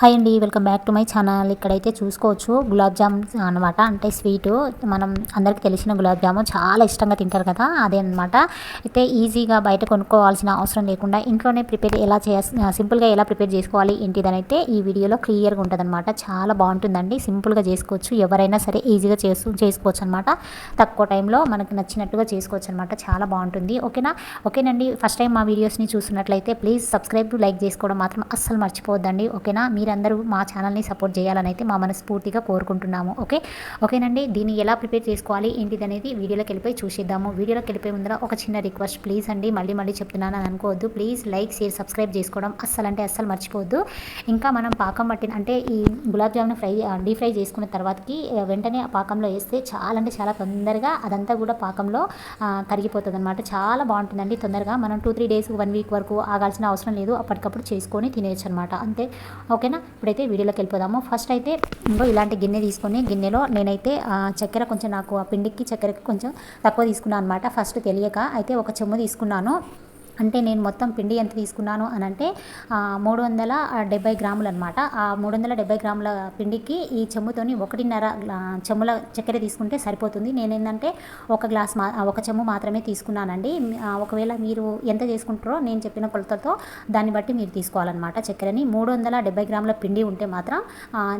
Hi అండి welcome back to my channel. ఇక్కడైతే చూసుకోవచ్చు గులాబ్ జామ్ అనమాట అంటే స్వీట్. మనం అందరికీ తెలిసిన గులాబ్ జాము. చాలా ఇష్టంగా తింటారు కదా అదే అనమాట అయితే ఈజీగా బయట కొనుక్కోవాల్సిన అవసరం లేకుండా ఇంట్లోనే ప్రిపేర్ ఎలా చేయ సింపుల్గా ఎలా ప్రిపేర్ చేసుకోవాలి ఏంటిదని అయితే ఈ వీడియోలో క్లియర్గా ఉంటుందన్నమాట. చాలా బాగుంటుందండి. సింపుల్గా చేసుకోవచ్చు. ఎవరైనా సరే ఈజీగా చేసు చేసుకోవచ్చు అనమాట తక్కువ టైంలో మనకు నచ్చినట్టుగా చేసుకోవచ్చు అనమాట చాలా బాగుంటుంది. ఓకేనా? ఓకేనండి. ఫస్ట్ టైం మా వీడియోస్ని చూస్తున్నట్లయితే ప్లీజ్ సబ్స్క్రైబ్ లైక్ చేసుకోవడం మాత్రం అస్సలు మర్చిపోవద్దండి. ఓకేనా? మీ మీరందరూ మా ఛానల్ని సపోర్ట్ చేయాలని అయితే మా మనస్ఫూర్తిగా కోరుకుంటున్నాము ఓకే? ఓకేనండి దీన్ని ఎలా ప్రిపేర్ చేసుకోవాలి ఏంటిది అనేది వీడియోలోకి వెళ్ళిపోయి చూసేద్దాము. వీడియోలోకి వెళ్ళిపోయి ముందర ఒక చిన్న రిక్వెస్ట్ ప్లీజ్ అండి మళ్ళీ మళ్ళీ చెప్తున్నాను అని అనుకోవద్దు. ప్లీజ్ లైక్ షేర్ సబ్స్క్రైబ్ చేసుకోవడం అస్సలు అంటే అస్సలు మర్చిపోవద్దు. ఇంకా మనం పాకం పట్టిన అంటే ఈ gulab jamun fry deep fry చేసుకున్న తర్వాతకి వెంటనే ఆ పాకంలో వేస్తే చాలా అంటే చాలా తొందరగా అదంతా కూడా పాకంలో కరిగిపోతుంది అనమాట చాలా బాగుంటుందండి తొందరగా. మనం two three days one week వరకు ఆగాల్సిన అవసరం లేదు. అప్పటికప్పుడు చేసుకొని తినేయచ్చు అనమాట అంతే. ఓకే ఓకేనా ఇప్పుడైతే వీడియోలోకి వెళ్ళిపోదాము. ఫస్ట్ అయితే ఇంకో ఇలాంటి గిన్నె తీసుకొని గిన్నెలో నేనైతే చక్కెర కొంచెం నాకు ఆ పిండికి చక్కెరకి కొంచెం తక్కువ తీసుకున్నాను అనమాట ఫస్ట్ తెలియక అయితే ఒక చెమ్ము తీసుకున్నాను. అంటే నేను మొత్తం పిండి ఎంత తీసుకున్నాను అని అంటే మూడు వందల డెబ్బై గ్రాములు అనమాట ఆ మూడు వందల డెబ్బై గ్రాముల పిండికి ఈ చెమ్ముతోని ఒకటిన్నర చెమ్ముల చక్కెర తీసుకుంటే సరిపోతుంది. నేను ఏంటంటే ఒక గ్లాస్ మా ఒక చెమ్ము మాత్రమే తీసుకున్నానండి. ఒకవేళ మీరు ఎంత చేసుకుంటారో నేను చెప్పిన కొలతలతో దాన్ని బట్టి మీరు తీసుకోవాలన్నమాట చక్కెరని. మూడు వందల డెబ్బై గ్రాముల పిండి ఉంటే మాత్రం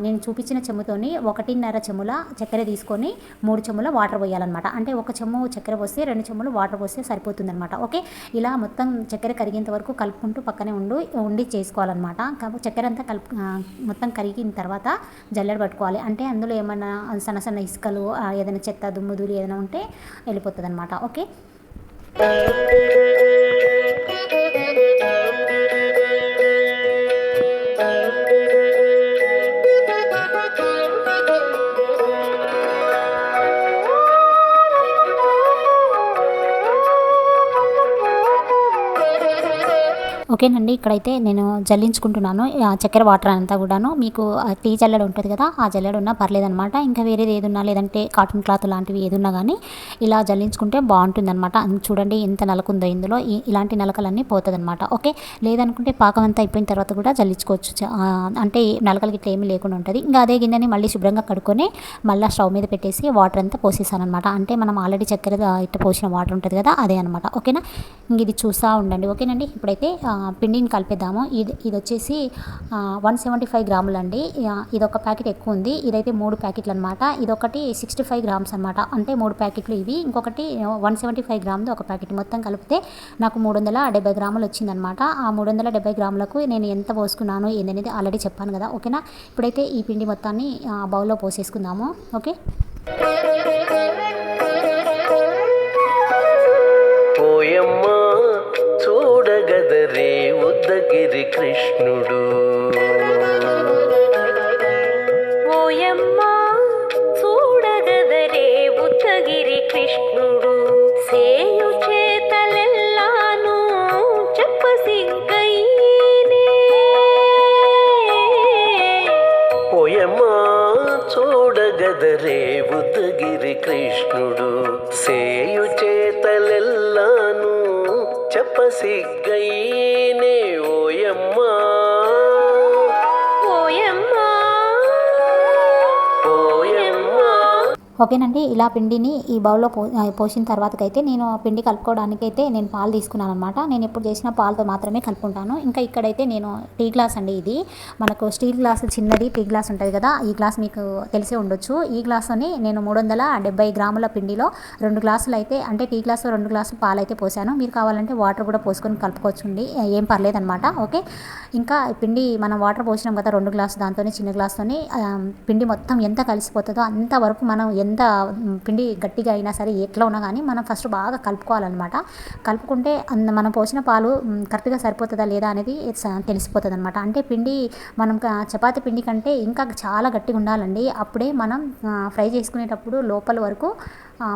నేను చూపించిన చెమ్ముతోని ఒకటిన్నర చెమ్ముల చక్కెర తీసుకొని మూడు చెమ్ముల వాటర్ పోయాలన్నమాట. అంటే ఒక చెమ్ము చక్కెర పోస్తే రెండు చెమ్ములు వాటర్ పోస్తే సరిపోతుందన్నమాట. ఓకే? ఇలా మొత్తం మొత్తం చక్కెర కరిగేంత వరకు కలుపుకుంటూ పక్కనే ఉండి ఉండి చేసుకోవాలన్నమాట. కాబట్టి చక్కెర అంతా కలుపు మొత్తం కరిగిన తర్వాత జల్లెడ పట్టుకోవాలి. అంటే అందులో ఏమైనా సన్న సన్న ఇసుకలు ఏదైనా చెత్త దుమ్ము దూరి ఏదైనా ఉంటే వెళ్ళిపోతుంది అనమాట ఓకే? ఓకేనండి ఇక్కడైతే నేను జల్లించుకుంటున్నాను. చక్కెర వాటర్ అంతా కూడాను. మీకు టీ జల్లెడ ఉంటుంది కదా ఆ జల్లెడ ఉన్నా పర్లేదనమాట ఇంకా వేరేది ఏదున్నా లేదంటే కాటన్ క్లాత్ లాంటివి ఏదున్నా కానీ ఇలా జల్లించుకుంటే బాగుంటుందన్నమాట. చూడండి ఎంత నలకుందో ఇందులో. ఇలాంటి నలకలన్నీ పోతుందన్నమాట. ఓకే లేదనుకుంటే పాకం అంతా అయిపోయిన తర్వాత కూడా జల్లించుకోవచ్చు. అంటే నలకలకి ఇట్లా ఏమీ లేకుండా ఉంటుంది. ఇంకా అదే గిన్నెని మళ్ళీ శుభ్రంగా కడుక్కొని మళ్ళీ స్టవ్ మీద పెట్టేసి వాటర్ అంతా పోసేసాను అనమాట అంటే మనం ఆల్రెడీ చక్కెర ఇట్ట పోసిన వాటర్ ఉంటుంది కదా అదే అనమాట ఓకేనా? ఇంక ఇది చూస్తూ ఉండండి. ఓకేనండి? ఇప్పుడైతే పిండిని కలిపేద్దాము. ఇది ఇది వచ్చేసి వన్ సెవెంటీ ఫైవ్ గ్రాములు అండి ఇది ఒక ప్యాకెట్ ఎక్కువ ఉంది ఇదైతే మూడు ప్యాకెట్లు అనమాట ఇదొకటి సిక్స్టీ ఫైవ్ గ్రామ్స్ అనమాట అంటే మూడు ప్యాకెట్లు ఇవి. ఇంకొకటి వన్ సెవెంటీ ఫైవ్ గ్రామ్ది ఒక ప్యాకెట్ మొత్తం కలిపితే నాకు మూడు వందల డెబ్బై గ్రాములు వచ్చిందనమాట ఆ మూడు వందల డెబ్బై గ్రాములకు నేను ఎంత పోసుకున్నాను ఏందనేది ఆల్రెడీ చెప్పాను కదా. ఓకేనా? ఇప్పుడైతే ఈ పిండి మొత్తాన్ని బౌల్లో పోసేసుకుందాము. ఓకే? ఉద్దగిరి కృష్ణుడు ఓకేనండి ఇలా పిండిని ఈ బౌల్లో పో పోసిన తర్వాతకైతే నేను పిండి కలుపుకోవడానికైతే నేను పాలు తీసుకున్నాను అనమాట నేను ఎప్పుడు చేసిన పాలతో మాత్రమే కలుపుకుంటాను. ఇంకా ఇక్కడైతే నేను టీ గ్లాస్ అండి ఇది. మనకు స్టీల్ గ్లాస్ చిన్నది టీ గ్లాస్ ఉంటుంది కదా ఈ గ్లాస్ మీకు తెలిసే ఉండొచ్చు. ఈ గ్లాసుని నేను మూడు వందల డెబ్బై గ్రాముల పిండిలో రెండు గ్లాసులు అయితే అంటే టీ గ్లాసులో రెండు గ్లాసులు పాలు అయితే పోసాను. మీరు కావాలంటే వాటర్ కూడా పోసుకొని కలుపుకోవచ్చండి. ఏం పర్లేదనమాట ఓకే. ఇంకా పిండి మనం వాటర్ పోసినాం కదా రెండు గ్లాసు దాంతోనే చిన్న గ్లాస్తోనే పిండి మొత్తం ఎంత కలిసిపోతుందో అంతవరకు మనం ఎంత పిండి గట్టిగా అయినా సరే ఎట్లా ఉన్నా కానీ మనం ఫస్ట్ బాగా కలుపుకోవాలన్నమాట. కలుపుకుంటే మనం పోసిన పాలు కరెక్ట్గా సరిపోతుందా లేదా అనేది తెలిసిపోతుంది అనమాట అంటే పిండి మనం చపాతి పిండి కంటే ఇంకా చాలా గట్టిగా ఉండాలండి. అప్పుడే మనం ఫ్రై చేసుకునేటప్పుడు లోపల వరకు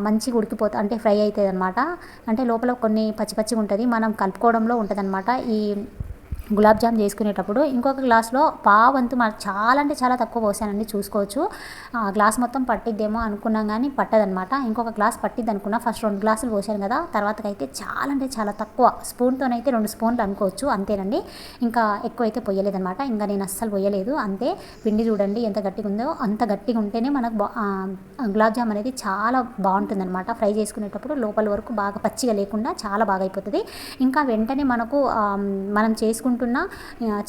మంచిగా ఉడికిపోతుంది అంటే ఫ్రై అవుతుంది అనమాట అంటే లోపల కొన్ని పచ్చి పచ్చిగా ఉంటుంది మనం కలుపుకోవడంలో ఉంటుంది అనమాట ఈ గులాబ్ జామ్ చేసుకునేటప్పుడు ఇంకొక గ్లాస్లో పావంతు మా చాలా అంటే చాలా తక్కువ పోసానండి చూసుకోవచ్చు. ఆ గ్లాస్ మొత్తం పట్టిద్దేమో అనుకున్నాం కానీ పట్టదనమాట ఇంకొక గ్లాస్ పట్టిద్ది అనుకున్నా ఫస్ట్ రెండు గ్లాసులు పోసాను కదా తర్వాతకైతే చాలా అంటే చాలా తక్కువ. స్పూన్తోనైతే రెండు స్పూన్లు అనుకోవచ్చు అంతేనండి. ఇంకా ఎక్కువ అయితే పొయ్యలేదనమాట ఇంకా నేను అస్సలు పొయ్యలేదు అంతే. పిండి చూడండి ఎంత గట్టిగా ఉందో అంత గట్టిగా ఉంటేనే మనకు గులాబ్ జామ్ అనేది చాలా బాగుంటుందన్నమాట. ఫ్రై చేసుకునేటప్పుడు లోపల వరకు బాగా పచ్చిగా లేకుండా చాలా బాగా అయిపోతుంది ఇంకా వెంటనే మనకు మనం చేసుకుంటే చేసుకుంటున్న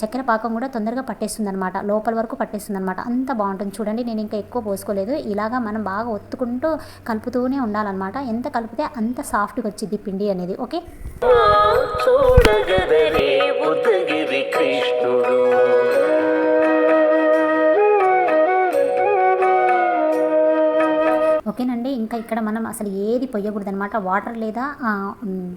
చక్కెర పాకం కూడా తొందరగా పట్టేస్తుంది అనమాట లోపల వరకు పట్టేస్తుంది అనమాట అంత బాగుంటుంది. చూడండి నేను ఇంకా ఎక్కువ పోసుకోలేదు. ఇలాగా మనం బాగా ఒత్తుకుంటూ కలుపుతూనే ఉండాలన్నమాట. ఎంత కలిపితే అంత సాఫ్ట్గా వచ్చింది పిండి అనేది. ఓకే? చూడగదరే కృష్ణుడు. ఓకేనండి. ఇంకా ఇక్కడ మనం అసలు ఏది పొయ్యకూడదు అనమాట వాటర్ లేదా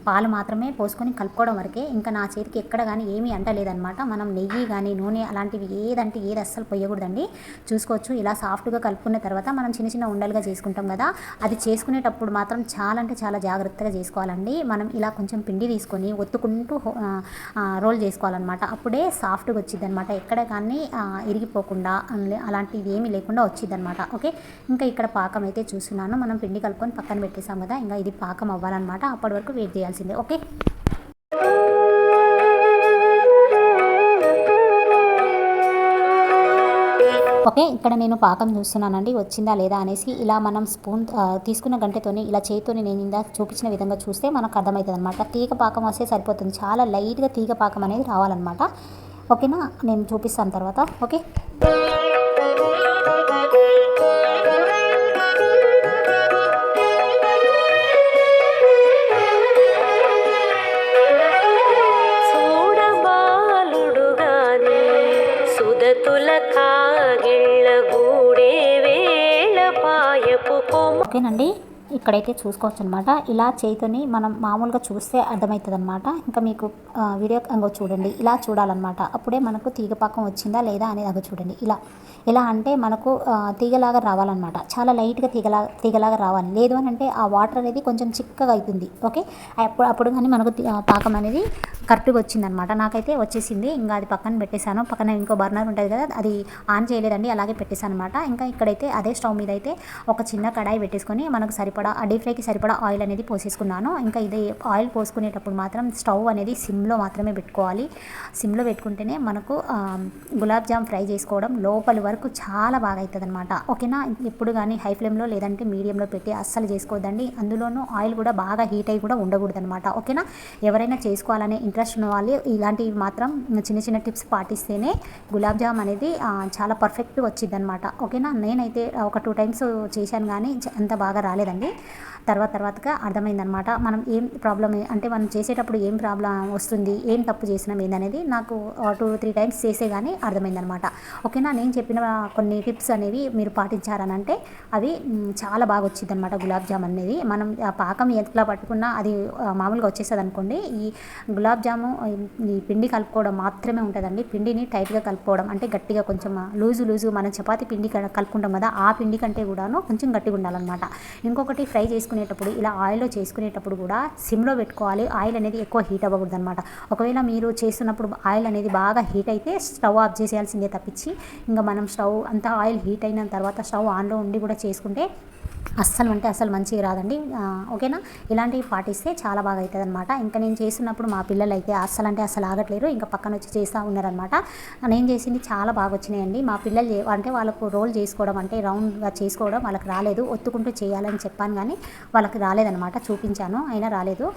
పాలు మాత్రమే పోసుకొని కలుపుకోవడం వరకే ఇంకా నా చేతికి ఎక్కడ కానీ ఏమీ అంటలేదనమాట మనం నెయ్యి కానీ నూనె అలాంటివి ఏదంటే ఏది అస్సలు పొయ్యకూడదండి. చూసుకోవచ్చు ఇలా సాఫ్ట్గా కలుపుకున్న తర్వాత మనం చిన్న చిన్న ఉండలుగా చేసుకుంటాం కదా అది చేసుకునేటప్పుడు మాత్రం చాలా అంటే చాలా జాగ్రత్తగా చేసుకోవాలండి. మనం ఇలా కొంచెం పిండి తీసుకొని ఒత్తుకుంటూ రోల్ చేసుకోవాలన్నమాట. అప్పుడే సాఫ్ట్గా వచ్చింది అనమాట ఎక్కడ కానీ ఇరిగిపోకుండా అలాంటివి ఏమీ లేకుండా వచ్చిందనమాట ఓకే? ఇంకా ఇక్కడ పాకం అయితే చూస్తున్నాను. మనం పిండి కలుపుకొని పక్కన పెట్టేసాం కదా ఇంకా ఇది పాకం అవ్వాలన్నమాట. అప్పటి వరకు వెయిట్ చేయాల్సిందే ఓకే? ఓకే ఇక్కడ నేను పాకం చూస్తున్నానండి. వచ్చిందా లేదా అనేసి ఇలా మనం స్పూన్ తీసుకున్న గంటతోని ఇలా చేతితోని నేను ఇందా చూపించిన విధంగా చూస్తే మనకు అర్థమవుతుంది అనమాట తీగ పాకం వస్తే సరిపోతుంది. చాలా లైట్గా తీగ పాకం అనేది రావాలన్నమాట. ఓకేనా? నేను చూపిస్తాను తర్వాత ఓకే? ఓకేనండి. ఇక్కడైతే చూసుకోవచ్చు అనమాట ఇలా చేతిని మనం మామూలుగా చూస్తే అర్థమవుతుంది అనమాట ఇంకా మీకు వీడియో అంగో చూడండి. ఇలా చూడాలన్నమాట అప్పుడే మనకు తీగపాకం వచ్చిందా లేదా అనేది అగో చూడండి. ఇలా. ఎలా అంటే మనకు తీగలాగా రావాలన్నమాట. చాలా లైట్గా తీగలా తీగలాగా రావాలి. లేదు అని అంటే ఆ వాటర్ అనేది కొంచెం చిక్కగా అవుతుంది. ఓకే? అప్పుడు అప్పుడు కానీ మనకు పాకం అనేది కరెక్ట్గా వచ్చిందనమాట నాకైతే వచ్చేసింది. ఇంకా అది పక్కన పెట్టేశాను. పక్కన ఇంకో బర్నర్ ఉంటుంది కదా అది ఆన్ చేయలేదండి అలాగే పెట్టేశాను అనమాట ఇంకా ఇక్కడైతే అదే స్టవ్ మీద అయితే ఒక చిన్న కడాయి పెట్టేసుకొని మనకు సరిపడా ఆ డీప్ ఫ్రైకి సరిపడా ఆయిల్ అనేది పోసేసుకున్నాను. ఇంకా ఇది ఆయిల్ పోసుకునేటప్పుడు మాత్రం స్టవ్ అనేది సిమ్లో మాత్రమే పెట్టుకోవాలి. సిమ్లో పెట్టుకుంటేనే మనకు గులాబ్ జామ్ ఫ్రై చేసుకోవడం లోపలి వరకు చాలా బాగా అవుతుంది అనమాట ఓకేనా? ఎప్పుడు కానీ హై ఫ్లేమ్లో లేదంటే మీడియంలో పెట్టి అస్సలు చేసుకోవద్దండి. అందులోనూ ఆయిల్ కూడా బాగా హీట్ అయ్యి కూడా ఉండకూడదు అనమాట ఓకేనా? ఎవరైనా చేసుకోవాలనే ఇంట్రెస్ట్ ఉన్న వాళ్ళు ఇలాంటివి మాత్రం చిన్న చిన్న టిప్స్ పాటిస్తేనే గులాబ్ జామ్ అనేది చాలా పర్ఫెక్ట్గా వచ్చిందనమాట ఓకేనా? నేనైతే ఒక టూ టైమ్స్ చేశాను కానీ అంత బాగా రాలేదండి. తర్వాత తర్వాతగా అర్థమైందనమాట. మనం ఏం ప్రాబ్లం అంటే మనం చేసేటప్పుడు ఏం ప్రాబ్లం వస్తుంది ఏం తప్పు చేసినాం ఏందనేది నాకు టూ త్రీ టైమ్స్ చేసే కానీ అర్థమైందనమాట. ఓకేనా? నేను చెప్పిన కొన్ని టిప్స్ అనేవి మీరు పాటించారనంటే అవి చాలా బాగా వచ్చింది అనమాట గులాబ్ జామ్ అనేది. మనం ఆ పాకం ఎట్లా పట్టుకున్నా అది మామూలుగా వచ్చేస్తుంది అనుకోండి ఈ గులాబ్ జాము ఈ పిండి కలుపుకోవడం మాత్రమే ఉంటుందండి. పిండిని టైట్గా కలుపుకోవడం అంటే గట్టిగా కొంచెం లూజు లూజు మనం చపాతి పిండి కలుపుకుంటాం కదా ఆ పిండి కంటే కూడాను కొంచెం గట్టిగా ఉండాలన్నమాట ఇంకొకటి ఫ్రై చేసుకునేటప్పుడు ఇలా ఆయిల్లో చేసుకునేటప్పుడు కూడా సిమ్లో పెట్టుకోవాలి. ఆయిల్ అనేది ఎక్కువ హీట్ అవ్వకూడదు అనమాట ఒకవేళ మీరు చేస్తున్నప్పుడు ఆయిల్ అనేది బాగా హీట్ అయితే స్టవ్ ఆఫ్ చేసేయాల్సిందే తప్పించి ఇంకా మనం స్టవ్ అంతా ఆయిల్ హీట్ అయిన తర్వాత స్టవ్ ఆన్లో ఉండి కూడా చేసుకుంటే అస్సలు అంటే అస్సలు మంచిగా రాదండి. ఓకేనా? ఇలాంటివి పాటిస్తే చాలా బాగా అవుతుంది అనమాట ఇంకా నేను చేస్తున్నప్పుడు మా పిల్లలు అయితే అస్సలు అంటే అస్సలు ఆగట్లేరు. ఇంకా పక్కన వచ్చి చేస్తూ ఉన్నారనమాట నేను చేసింది? చాలా బాగా వచ్చినాయండి. మా పిల్లలు అంటే వాళ్ళకు రోల్ చేసుకోవడం అంటే రౌండ్గా చేసుకోవడం వాళ్ళకి రాలేదు. ఒత్తుకుంటూ చేయాలని చెప్పాను కానీ వాళ్ళకి రాలేదనమాట చూపించాను అయినా రాలేదు.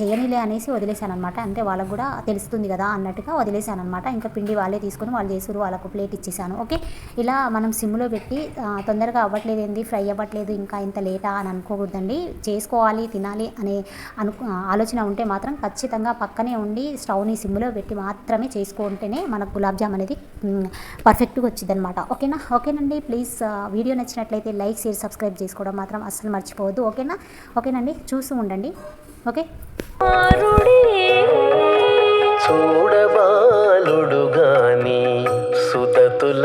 చేయనిలే అనేసి వదిలేశాను అనమాట అంటే వాళ్ళకు కూడా తెలుస్తుంది కదా అన్నట్టుగా వదిలేశాను అనమాట ఇంకా పిండి వాళ్ళే తీసుకుని వాళ్ళు చేసారు వాళ్ళకు ప్లేట్ ఇచ్చేసాను ఓకే? ఇలా మనం సిమ్లో పెట్టి తొందరగా అవ్వట్లేదు ఏంది ఫ్రై అవ్వట్లేదు ఇంకా ఇంత లేటా అని అనుకోకూడదండి. చేసుకోవాలి తినాలి అనే అను ఆలోచన ఉంటే మాత్రం ఖచ్చితంగా పక్కనే ఉండి స్టవ్ని సిమ్లో పెట్టి మాత్రమే చేసుకుంటేనే మనకు గులాబ్ జామ్ అనేది పర్ఫెక్ట్గా వచ్చింది అనమాట ఓకేనా? ఓకేనండి. ప్లీజ్ వీడియో నచ్చినట్లయితే లైక్ షేర్ సబ్స్క్రైబ్ చేసుకోవడం మాత్రం అస్సలు మర్చిపోవద్దు. ఓకేనా? ఓకేనండి. చూస్తూ ఉండండి. ఓకే? చూడబాలుడు గాని సుతతుల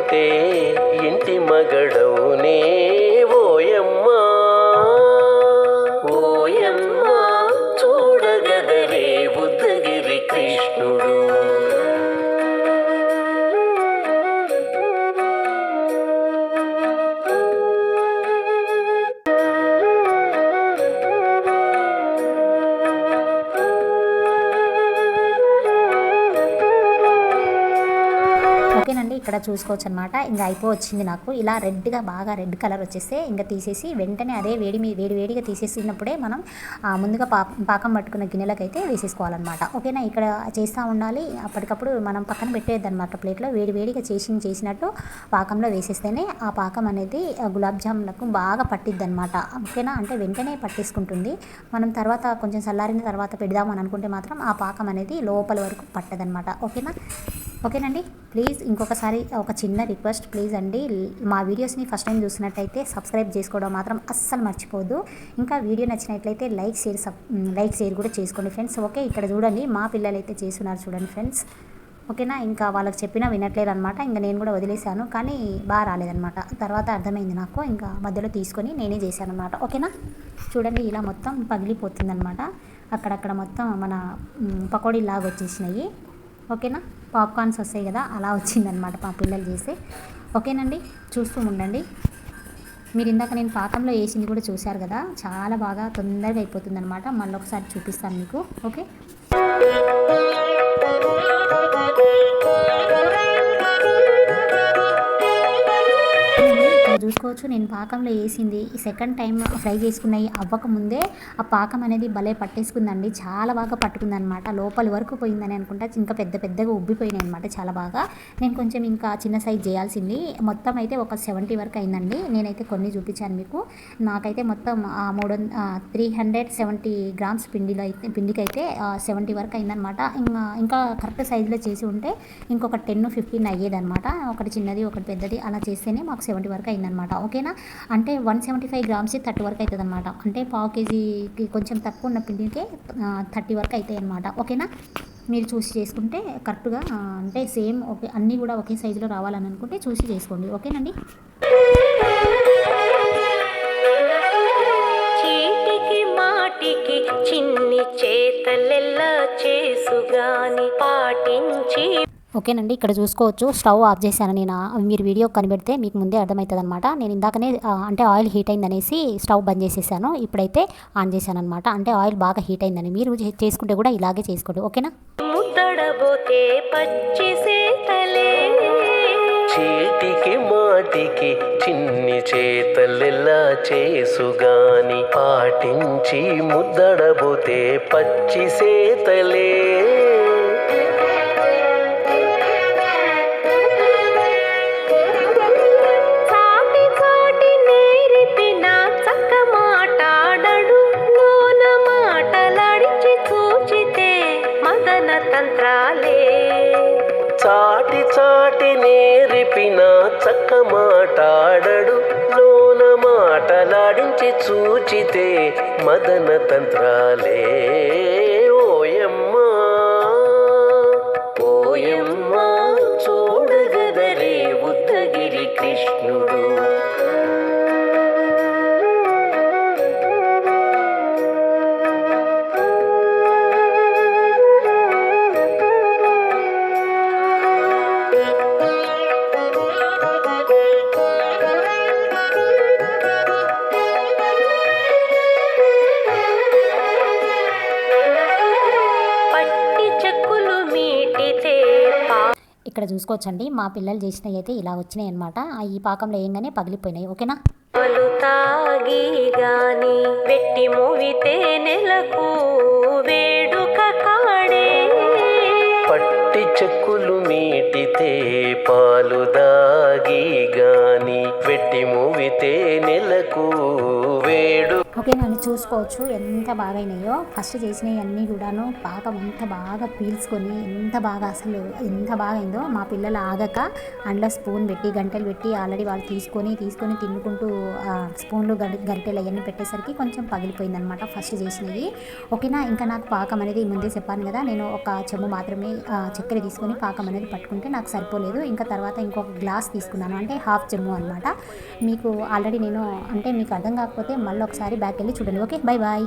పెట్టుకుంటే ఇంటి మగడవునే ఇక్కడ చూసుకోవచ్చు అనమాట ఇంకా అయిపో వచ్చింది నాకు. ఇలా రెడ్గా బాగా రెడ్ కలర్ వచ్చేస్తే ఇంకా తీసేసి వెంటనే అదే వేడి మీ వేడి వేడిగా తీసేసినప్పుడే మనం ముందుగా పాకం పట్టుకున్న గిన్నెలకైతే వేసేసుకోవాలన్నమాట ఓకేనా? ఇక్కడ చేస్తూ ఉండాలి. అప్పటికప్పుడు మనం పక్కన పెట్టేద్దనమాట ప్లేట్లో. వేడి వేడిగా చేసి చేసినట్టు పాకంలో వేసేస్తేనే ఆ పాకం అనేది గులాబ్ జాములకు బాగా పట్టిద్ది అనమాట ఓకేనా? అంటే వెంటనే పట్టేసుకుంటుంది. మనం తర్వాత కొంచెం చల్లారిన తర్వాత పెడదామని అనుకుంటే మాత్రం ఆ పాకం అనేది లోపల వరకు పట్టదనమాట. ఓకేనా? ఓకేనండి. ప్లీజ్ ఇంకొకసారి ఒక చిన్న రిక్వెస్ట్. ప్లీజ్ అండి మా వీడియోస్ని ఫస్ట్ టైం చూసినట్టయితే సబ్స్క్రైబ్ చేసుకోవడం మాత్రం అస్సలు మర్చిపోదు. ఇంకా వీడియో నచ్చినట్లయితే like share sub like share కూడా చేసుకోండి ఫ్రెండ్స్. ఓకే ఇక్కడ చూడండి మా పిల్లలు అయితే చేస్తున్నారు చూడండి ఫ్రెండ్స్. ఓకేనా ఇంకా వాళ్ళకి చెప్పినా వినట్లేదు అనమాట ఇంకా నేను కూడా వదిలేశాను కానీ బాగా రాలేదనమాట తర్వాత అర్థమైంది నాకు ఇంకా మధ్యలో తీసుకొని నేనే చేశాను అనమాట ఓకేనా? చూడండి ఇలా మొత్తం పగిలిపోతుందనమాట అక్కడక్కడ మొత్తం మన పకోడీ లాగా వచ్చేసినాయి ఓకేనా? పాప్కార్న్స్ వస్తాయి కదా అలా వచ్చిందనమాట మా పిల్లలు చేస్తే ఓకేనండి చూస్తూ ఉండండి. మీరు ఇందాక నేను పాకంలో వేసింది కూడా చూశారు కదా చాలా బాగా తొందరగా అయిపోతుంది అనమాట మళ్ళీ ఒకసారి చూపిస్తాను మీకు ఓకే? చూసుకోవచ్చు. నేను పాకంలో వేసింది. ఈ సెకండ్ టైం ఫ్రై చేసుకున్నవి అవ్వక ముందే ఆ పాకం అనేది భలే పట్టేసుకుందండి. చాలా బాగా పట్టుకుంది అనమాట లోపలి వరకు పోయిందని అనుకుంటా. ఇంకా పెద్ద పెద్దగా ఉబ్బిపోయినాయి అనమాట చాలా బాగా. నేను కొంచెం ఇంకా చిన్న సైజ్ చేయాల్సింది. మొత్తం అయితే ఒక సెవెంటీ వరకు అయిందండి. నేనైతే కొన్ని చూపించాను మీకు. నాకైతే మొత్తం ఆ మూడు త్రీ హండ్రెడ్ సెవెంటీ గ్రామ్స్ పిండిలో అయితే పిండికైతే సెవెంటీ వరకు అయిందనమాట ఇంకా ఇంకా కరెక్ట్ సైజులో చేసి ఉంటే ఇంకొక టెన్ ఫిఫ్టీన్ అయ్యేదన్నమాట. ఒకటి చిన్నది ఒకటి పెద్దది అలా చేస్తేనే మాకు సెవెంటీ వరకు అయిందనమాట ఓకేనా? అంటే one seventy five grams thirty వరకు అవుతుంది అనమాట అంటే పావు కేజీకి కొంచెం తక్కువ ఉన్న పిండికే థర్టీ వరకు అవుతాయి అనమాట ఓకేనా? మీరు చూసి చేసుకుంటే కరెక్ట్గా అంటే సేమ్ ఓకే అన్నీ కూడా ఒకే సైజులో రావాలని అనుకుంటే చూసి చేసుకోండి. ఓకేనండి? మాటికి చిన్ని చేతలెల్లా చేసుగాని పాటించి ఓకేనండి ఇక్కడ చూసుకోవచ్చు. స్టవ్ ఆఫ్ చేశాను నేను. మీరు వీడియో కనిపెడితే మీకు ముందే అర్థమవుతుంది అనమాట నేను ఇందాకనే అంటే ఆయిల్ హీట్ అయిందనేసి స్టవ్ బంద్ చేసేసాను. ఇప్పుడైతే ఆన్ చేశాను అనమాట అంటే ఆయిల్ బాగా హీట్ అయిందని. మీరు చేసుకుంటే కూడా ఇలాగే చేసుకోండి. ఓకేనా? ముద్దడబోతే పచ్చి సేతలే చీటికి మాటికి చిన్ని చేతలెలా చేసుగాని పాటించి ముద్దడబోతే పచ్చి సేతలే మదన తంత్రాలే ఓయమ్మా. ఓయమ్మా చూడగదరే ఉద్దగిరి కృష్ణుడు. ఇక్కడ చూసుకోవచ్చండి. మా పిల్లలు చేసినవి అయితే ఇలా వచ్చినాయి అనమాట ఈ పాకంలో ఏంగానే పగిలిపోయినాయి. ఓకేనా? పాలు తాగి గాని వెట్టి మోవితే నెలకు వేడుక కాడే. పట్టి చెక్కులు మీటితే పాలు దాగి గాని వెట్టి మూవితే నెలకు వేడు ఓకే నన్ను చూసుకోవచ్చు. ఎంత బాగా అయినాయో ఫస్ట్ చేసినవి అన్నీ కూడాను పాకం ఎంత బాగా పీల్చుకొని ఎంత బాగా అసలు ఎంత బాగా అయిందో మా పిల్లలు ఆగక అందులో స్పూన్ పెట్టి గంటలు పెట్టి ఆల్రెడీ వాళ్ళు తీసుకొని తీసుకొని తినుకుంటూ స్పూన్లు గరి గరిటెలు అవన్నీ పెట్టేసరికి కొంచెం పగిలిపోయిందనమాట ఫస్ట్ చేసినవి. ఓకేనా? ఇంకా నాకు పాకం అనేది ముందే చెప్పాను కదా నేను ఒక చెమ్ము మాత్రమే చక్కెర తీసుకొని పాకం అనేది పట్టుకుంటే నాకు సరిపోలేదు. ఇంకా తర్వాత ఇంకొక గ్లాస్ తీసుకున్నాను అంటే హాఫ్ చెమ్ము అనమాట. మీకు ఆల్రెడీ నేను అంటే మీకు అర్థం కాకపోతే మళ్ళీ ఒకసారి బ్యాక్ వెళ్ళి చూడండి. Okay bye bye